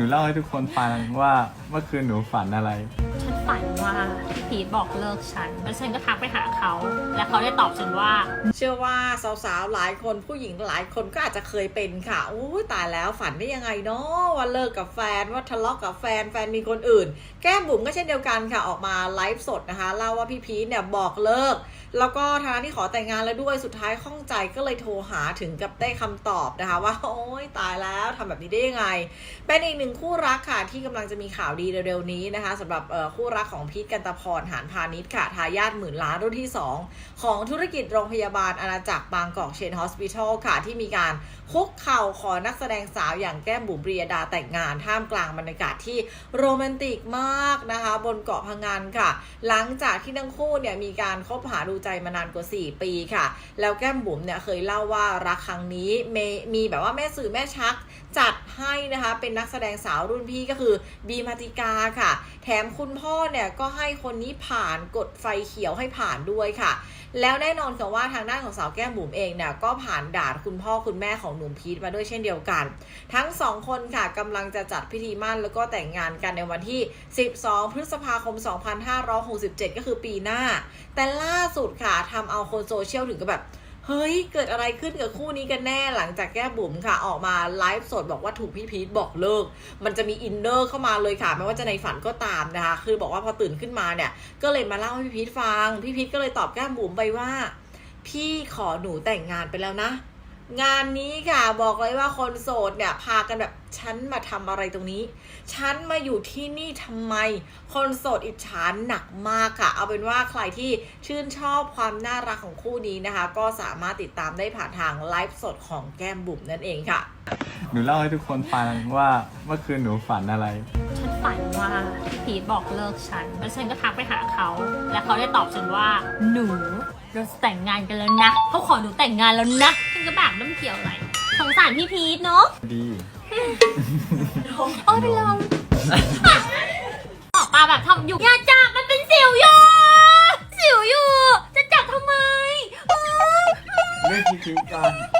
นูเล่าให้ทุกคนฟังว่าเมื่อคืนหนูฝันอะไร ฝันว่าพี่พีทบอกเลิกฉัน แล้วฉันก็ทักไปหาเขา และเขาได้ตอบฉันว่า เชื่อว่าสาวๆหลายคนผู้หญิงหลายคนก็อาจจะเคยเป็นค่ะโอ้ตายแล้วฝันได้ยังไงเนาะว่าเลิกกับแฟนว่าทะเลาะกับแฟนแฟนมีคนอื่น แก้มบุ๋มก็เช่นเดียวกันค่ะออกมาไลฟ์สดนะคะเล่าว่าพี่พีทเนี่ยบอกเลิก แล้วก็ทางที่ขอแต่งงานแล้วด้วยสุดท้ายข้องใจก็เลยโทรหาถึงกับได้คำตอบนะคะ ว่าโอ้ยตายแล้วทำแบบนี้ได้ยังไง เป็นอีกหนึ่งคู่รักค่ะที่กำลังจะมีข่าวดีเร็วๆนี้นะคะสำหรับเอ่อคู่รักของพีทกันตะพรหานพาณิชย์ค่ะทายาทหมื่นล้านรุ่นที่ 2 ของธุรกิจโรงพยาบาลอาณาจักรบางกอกเชนฮอสพิทอลค่ะ ที่มีการคุกเข่าขอนักแสดงสาวอย่างแก้มบุ๋มปรียดาแต่งงานท่ามกลางบรรยากาศที่โรแมนติกมากนะคะ บนเกาะพังงานค่ะ หลังจากที่ทั้งคู่เนี่ยมีการคบหาดูใจมานานกว่า 4 ปีค่ะ แล้วแก้มบุ๋มเนี่ยเคยเล่าว่ารักครั้งนี้มมีแบบว่าแม่สื่อแม่ชักจัดให้นะคะเป็นนักแสดงสาวรุ่นพี่ก็คือบีมาติกาค่ะ แถมคุณพ่อเนี่ยก็ให้คนนี้ผ่านกดไฟเขียวให้ผ่านด้วยค่ะ แล้วแน่นอนค่ะว่าทางด้านของสาวแก้มบุ๋มเองเนี่ยก็ผ่านด่านคุณพ่อคุณแม่ของหนุ่มพีทมาด้วยเช่นเดียวกัน ทั้งสองคนค่ะกำลังจะจัดพิธีมั่นแล้วก็แต่งงานกันในวันที่ 12 พฤษภาคม 2567 ก็คือปีหน้า แต่ล่าสุดค่ะทำเอาคนโซเชียลถึงกับแบบ เฮ้ย เกิดอะไรขึ้นกับคู่นี้กันแน่หลังจากแก้บุ๋มค่ะ ออกมาไลฟ์สดบอกว่าถูกพี่พีทบอกเลิก มันจะมีอินเนอร์เข้ามาเลยค่ะ ไม่ว่าจะในฝันก็ตามนะคะ คือบอกว่าพอตื่นขึ้นมาเนี่ย ก็เลยมาเล่าให้พี่พีทฟัง พี่พีทก็เลยตอบแก้บุ๋มไปว่า พี่ขอหนูแต่งงานไปแล้วนะ งานนี้ค่ะบอกเลยว่าคนโสดเนี่ยพากันแบบฉันมาทำอะไรตรงนี้ ฉันมาอยู่ที่นี่ทำไม คนโสดอิจฉาหนักมากค่ะ เอาเป็นว่าใครที่ชื่นชอบความน่ารักของคู่นี้นะคะ ก็สามารถติดตามได้ผ่านทางไลฟ์สดของแก้มบุ๋มนั่นเองค่ะ หนูเล่าให้ทุกคนฟังว่าเมื่อคืนหนูฝันอะไร ฉันฝันว่าพีทบอกเลิกฉัน แล้วฉันก็ทักไปหาเขา และเขาได้ตอบฉันว่าหนู เราจะแต่งงานกันแล้วนะเขาขอหนูแต่งงานแล้วนะฉันก็แบบน้ำเกี่ยวอะไรสงสารพี่พีทเนาะดี โอ้ยเป็นลมออกมาแบบทำอยู่อย่าจับมันเป็นสิวอยู่สิวอยู่ จะจับทำไมเรื่องพีพีกันพี่